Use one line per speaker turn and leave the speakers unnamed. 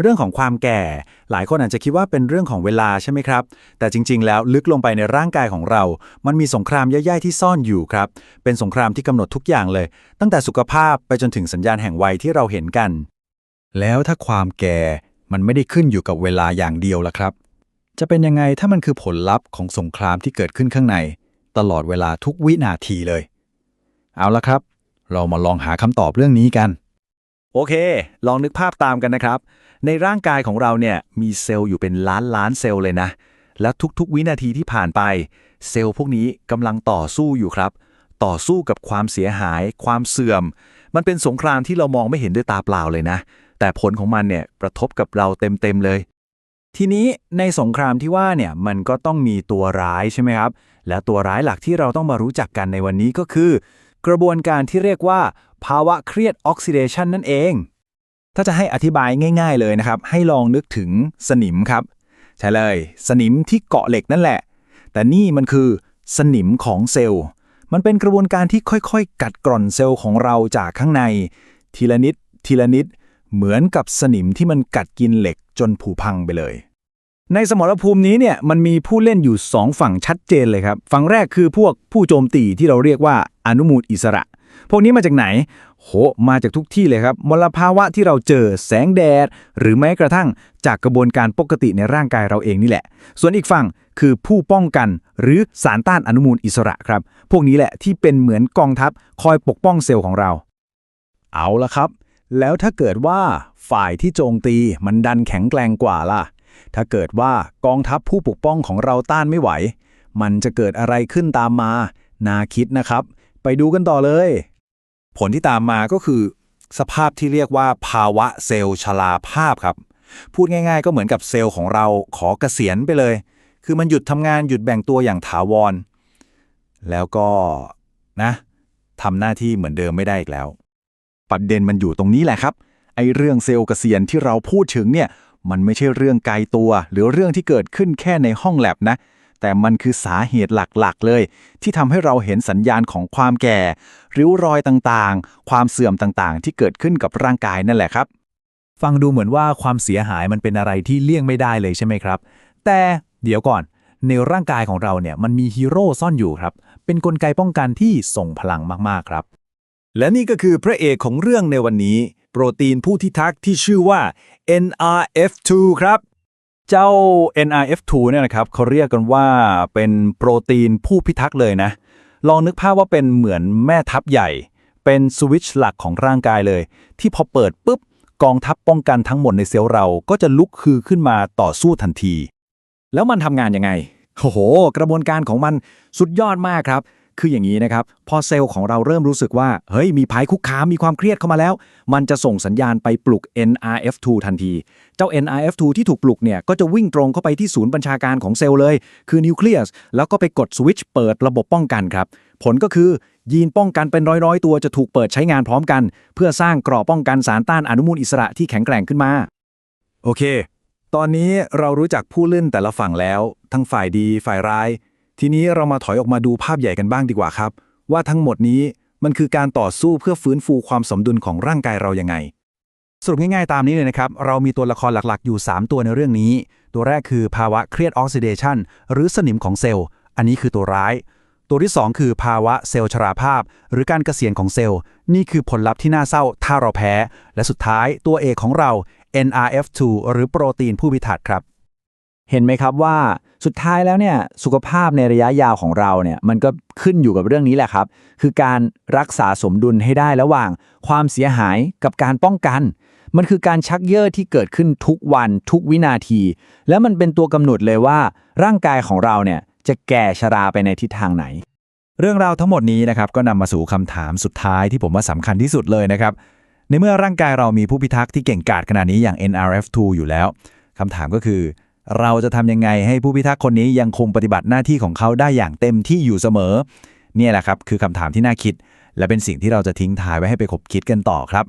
เรื่องของความแก่ หลายคนอาจจะคิดว่าเป็นเรื่องของเวลาใช่ไหมครับ แต่จริง ๆ แล้วลึกลงไปในร่างกายของเรา มันมีสงครามย่อยๆที่ซ่อนอยู่ครับ เป็นสงครามที่กำหนดทุกอย่างเลย ตั้งแต่สุขภาพไปจนถึงสัญญาณแห่งวัยที่เราเห็นกัน
แล้วถ้าความแก่มันไม่ได้ขึ้นอยู่กับเวลาอย่างเดียวล่ะครับ จะเป็นยังไงถ้ามันคือผลลัพธ์ของสงครามที่เกิดขึ้นข้างใน ตลอดเวลาทุกวินาทีเลย เอาละครับ เรามาลองหาคำตอบเรื่องนี้กัน
โอเค ลองนึกภาพตามกันนะครับ ในร่างกายของเราเนี่ยมีเซลล์อยู่เป็นล้านล้านเซลล์เลยนะ และทุกๆ วินาทีที่ผ่านไป เซลล์พวกนี้กำลังต่อสู้อยู่ครับ ต่อสู้กับความเสียหาย ความเสื่อม มันเป็นสงครามที่เรามองไม่เห็นด้วยตาเปล่าเลยนะ แต่ผลของมันเนี่ยกระทบกับเราเต็มๆเลย ทีนี้ในสงครามที่ว่าเนี่ยมันก็ต้องมีตัวร้ายใช่ไหมครับ และตัวร้ายหลักที่เราต้องมารู้จักกันในวันนี้ก็คือ กระบวนการที่เรียกว่า ภาวะเครียดออกซิเดชันนั่นเอง ถ้าจะให้อธิบายง่าย ๆเลยนะครับ ให้ลองนึกถึงสนิมครับ ใช่เลย สนิมที่เกาะเหล็กนั่นแหละ แต่นี่มันคือสนิมของเซลล์ มันเป็นกระบวนการที่ค่อยๆ กัดกร่อนเซลล์ของเราจากข้างใน ทีละนิด ทีละนิด เหมือนกับสนิมที่มันกัดกินเหล็กจนผุพังไปเลย ในสมรภูมินี้เนี่ยมันมีผู้เล่นอยู่ 2 ฝั่งชัดเจนเลยครับ ฝั่งแรกคือพวกผู้โจมตีที่เราเรียกว่าอนุมูลอิสระ พวกนี้มาจากไหน โห มาจากทุกที่เลยครับ มลภาวะที่เราเจอแสงแดด หรือแม้กระทั่งจากกระบวนการปกติในร่างกายเราเองนี่แหละ ส่วนอีกฝั่งคือผู้ป้องกันหรือสารต้านอนุมูลอิสระครับ พวกนี้แหละที่เป็นเหมือนกองทัพคอยปกป้องเซลล์ของเรา เอาละครับ แล้วถ้าเกิดว่าฝ่ายที่โจมตีมันดันแข็งแกร่งกว่าล่ะ ถ้าเกิดว่ากองทัพผู้ปกป้องของเราต้านไม่ไหว มันจะเกิดอะไรขึ้นตามมาน่าคิดนะครับ ไปดูกันต่อเลย ผลที่ตามมาก็คือ สภาพที่เรียกว่าภาวะเซลล์ชราภาพครับ พูดง่ายๆ ก็เหมือนกับเซลล์ของเราขอเกษียณไปเลย คือมันหยุดทำงานหยุดแบ่งตัวอย่างถาวร แล้วก็นะทำหน้าที่เหมือนเดิมไม่ได้อีกแล้ว ประเด็นมันอยู่ตรงนี้แหละครับ ไอ้เรื่องเซลล์เกษียณที่เราพูดถึงเนี่ย มันไม่ใช่เรื่องไกลตัว หรือเรื่องที่เกิดขึ้นแค่ในห้องแลบนะ แต่มันคือสาเหตุหลักๆ เลย ที่ทำให้เราเห็นสัญญาณของความแก่ ริ้วรอยต่างๆ ความเสื่อมต่างๆ ที่เกิดขึ้นกับร่างกายนั่นแหละครับ ฟังดูเหมือนว่าความเสียหายมันเป็นอะไรที่เลี่ยงไม่ได้เลยใช่ไหมครับ แต่เดี๋ยวก่อน ในร่างกายของเราเนี่ยมันมีฮีโร่ซ่อนอยู่ครับ เป็นนกลไกป้องกันที่ส่งพลังมากๆครับ และนี่ก็คือพระเอกของเรื่องในวันนี้ โปรตีนผู้ที่ทักที่ชื่อว่า NRF2 ครับ เจ้า NRF2 เนี่ยนะครับเขาเรียกกันว่าเป็นโปรตีนผู้พิทักษ์เลยนะ ลองนึกภาพว่าเป็นเหมือนแม่ทัพใหญ่ เป็นสวิตช์หลักของร่างกายเลย ที่พอเปิดปุ๊บ กองทัพป้องกันทั้งหมดในเซลล์เราก็จะลุกคือขึ้นมาต่อสู้ทันที แล้วมันทำงานยังไง โอ้โห กระบวนการของมันสุดยอดมากครับ คืออย่างนี้นะครับ พอเซลล์ของเราเริ่มรู้สึกว่า เฮ้ย มีภัยคุกคาม มีความเครียดเข้ามาแล้ว มันจะส่งสัญญาณไปปลุก NRF2 ทันที เจ้า NRF2 ที่ถูกปลุกเนี่ย ก็จะวิ่งตรงเข้าไปที่ศูนย์บัญชาการของเซลล์เลย คือนิวเคลียส แล้วก็ไปกดสวิตช์เปิดระบบป้องกันครับ ผลก็คือยีนป้องกันเป็นร้อยๆ ตัวจะถูกเปิดใช้งานพร้อมกัน เพื่อสร้างกรอบป้องกันสารต้านอนุมูลอิสระที่แข็งแกร่งขึ้นมา โอเค ตอนนี้เรารู้จักผู้เล่นแต่ละฝั่งแล้ว ทั้งฝ่ายดีฝ่ายร้าย ทีนี้เรามาถอยออกมาดูภาพใหญ่กันบ้างดีกว่าครับ ว่าทั้งหมดนี้มันคือการต่อสู้เพื่อฟื้นฟูความสมดุลของร่างกายเรายังไง สรุปง่ายๆตามนี้เลยนะครับ เรามีตัวละครหลักๆ อยู่ 3 ตัวในเรื่องนี้ ตัวแรกคือภาวะเครียดออกซิเดชันหรือสนิมของเซลล์ อันนี้คือตัวร้าย ตัวที่ 2 คือภาวะเซลล์ชราภาพ หรือการเกษียณของเซลล์ นี่คือผลลัพธ์ที่น่าเศร้าถ้าเราแพ้ และสุดท้ายตัวเอกของเรา NRF2 หรือโปรตีนผู้พิทักษ์ครับ
เห็นไหมครับว่าสุดท้ายแล้วเนี่ยสุขภาพในระยะยาวของเราเนี่ยมันก็ขึ้นอยู่กับเรื่องนี้แหละครับ คือการรักษาสมดุลให้ได้ระหว่างความเสียหายกับการป้องกัน มันคือการชักเย่อที่เกิดขึ้นทุกวันทุกวินาที แล้วมันเป็นตัวกำหนดเลยว่า ร่างกายของเราเนี่ยจะแก่ชราไปในทิศทางไหน
เรื่องราวทั้งหมดนี้นะครับก็นำมาสู่คำถามสุดท้ายที่ผมว่าสำคัญที่สุดเลยนะครับในเมื่อร่างกายเรามีผู้พิทักษ์ที่เก่งกาจขนาดนี้อย่าง NRF2 อยู่แล้วคำถามก็คือ เราจะทำยังไงให้ผู้พิทักษ์คนนี้ยังคงปฏิบัติหน้าที่ของเขาได้อย่างเต็มที่อยู่เสมอ เนี่ยแหละครับคือคำถามที่น่าคิด และเป็นสิ่งที่เราจะทิ้งท้ายไว้ให้ไปคบคิดกันต่อครับ